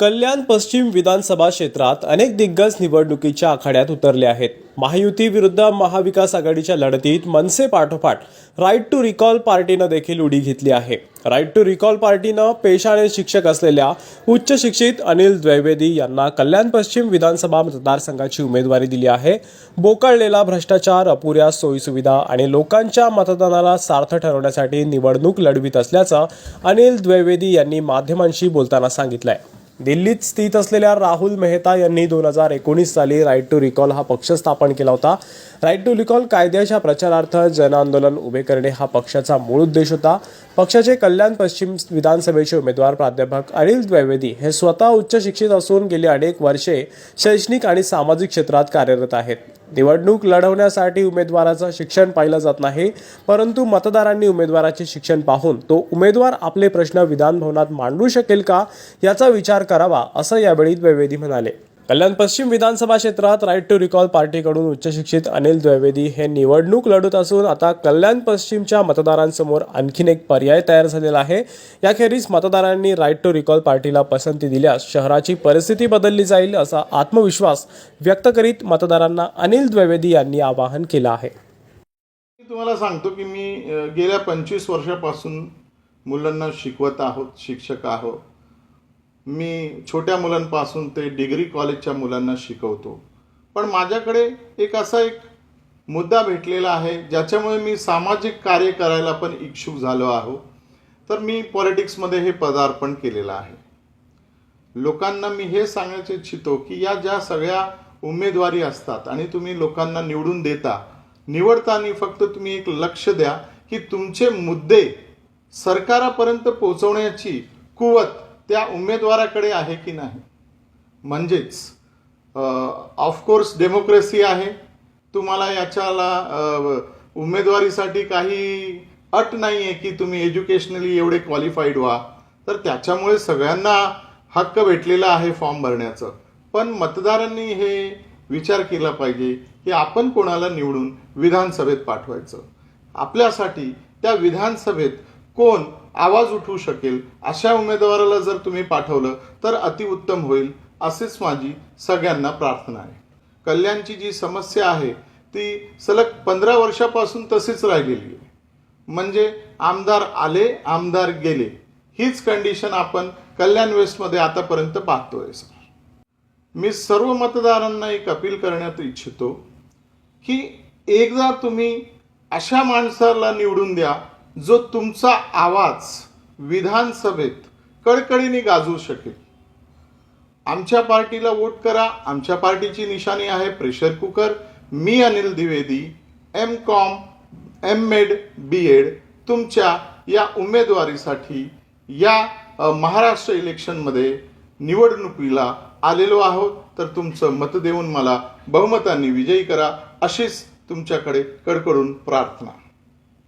कल्याण पश्चिम विधानसभा क्षेत्रात अनेक दिग्गज निवडणुकीच्या आखाड्यात उतरले आहेत. महायुती विरुद्ध महाविकास आघाडीच्या लढतीत मनसे पाठोपाठ राईट टू रिकॉल पार्टीनं देखील उडी घेतली आहे. राईट टू रिकॉल पार्टीनं पेशाने शिक्षक असलेल्या उच्च शिक्षित अनिल द्वैवेदी यांना कल्याण पश्चिम विधानसभा मतदारसंघाची उमेदवारी दिली आहे. बोकळलेला भ्रष्टाचार अपुऱ्या सोयीसुविधा आणि लोकांच्या मतदानाला सार्थ ठरवण्यासाठी निवडणूक लढवित असल्याचं अनिल द्वैवेदी यांनी माध्यमांशी बोलताना सांगितलं आहे दिल्लीत स्थित असलेल्या राहुल मेहता यांनी दोन हजार एकोणीस साली राईट टू रिकॉल हा पक्ष स्थापन केला होता. राईट टू रिकॉल कायद्याच्या प्रचारार्थ जनआंदोलन उभे करणे हा पक्षाचा मूळ उद्देश होता. पक्षाचे कल्याण पश्चिम विधानसभेचे उमेदवार प्राध्यापक अनिल द्विवेदी हे स्वतः उच्च शिक्षित असून गेली अनेक वर्षे शैक्षणिक आणि सामाजिक क्षेत्रात कार्यरत आहेत. निवडणूक लढवण्यासाठी उमेदवाराचं शिक्षण पाहिलं जात नाही परंतु मतदारांनी उमेदवाराचे शिक्षण पाहून तो उमेदवार आपले प्रश्न विधानभवनात मांडू शकेल का याचा विचार करावा असं यावेळी द्विवेदी म्हणाले. कल्याण पश्चिम विधानसभा क्षेत्रात राईट टू रिकॉल पार्टीकडून उच्चशिक्षित अनिल द्विवेदी हे निवडणूक लढत असून आता कल्याण पश्चिमच्या मतदारांसमोर आणखीन एक पर्याय तयार झालेला आहे. याखेरीज मतदारांनी राईट टू रिकॉल पार्टीला पसंती दिल्यास शहराची परिस्थिती बदलली जाईल असा आत्मविश्वास व्यक्त करीत मतदारांना अनिल द्विवेदी यांनी आवाहन केलं आहे. मी तुम्हाला सांगतो की मी गेल्या पंचवीस वर्षापासून मुलांना शिकवत आहोत शिक्षक आहोत. मी छोट्या मुलांपासून ते डिग्री कॉलेजच्या मुलांना शिकवतो. पण माझ्याकडे एक असा एक मुद्दा भेटलेला आहे ज्याच्यामुळे मी सामाजिक कार्य करायला पण इच्छुक झालो आहो. तर मी पॉलिटिक्समध्ये हे पदार्पण केलेलं आहे. लोकांना मी हे सांगायचं इच्छितो की या ज्या सगळ्या उमेदवारी असतात आणि तुम्ही लोकांना निवडून देता निवडताना फक्त तुम्ही एक लक्ष द्या की तुमचे मुद्दे सरकारापर्यंत पोहोचवण्याची कुवत त्या उमेदवाराकडे आहे की नाही? म्हणजेच ऑफकोर्स डेमोक्रेसी आहे. तुम्हाला याच्याला उमेदवारीसाठी काही अट नाही आहे की तुम्ही एज्युकेशनली एवढे क्वालिफाईड व्हा. तर त्याच्यामुळे सगळ्यांना हक्क भेटलेला आहे फॉर्म भरण्याचं. पण मतदारांनी हे विचार केला पाहिजे की आपण कोणाला निवडून विधानसभेत पाठवायचं? आपल्यासाठी त्या विधानसभेत कोण आवाज उठवू शकेल. अशा उमेदवाराला जर तुम्ही पाठवलं तर अतिउत्तम होईल असेच माझी सगळ्यांना प्रार्थना आहे. कल्याणची जी समस्या आहे ती सलग पंधरा वर्षापासून तशीच राहिलेली आहे. म्हणजे आमदार आले आमदार गेले हीच कंडिशन आपण कल्याण वेस्टमध्ये आतापर्यंत पाहतोय सर. मी सर्व मतदारांना एक अपील करण्यात इच्छितो की एकदा तुम्ही अशा माणसाला निवडून द्या जो तुमचा आवाज विधानसभेत कडकडीने गाजवू शकेल. आमच्या पार्टीला वोट करा आमच्या पार्टीची निशाणी आहे प्रेशर कुकर. मी Anil Dwivedi M Com M Ed B Ed तुमच्या या उमेदवारीसाठी या महाराष्ट्र इलेक्शनमध्ये निवडणुकीला आलेलो आहोत. तर तुमचं मत देऊन मला बहुमतांनी विजयी करा अशीच तुमच्याकडे कडकडून प्रार्थना.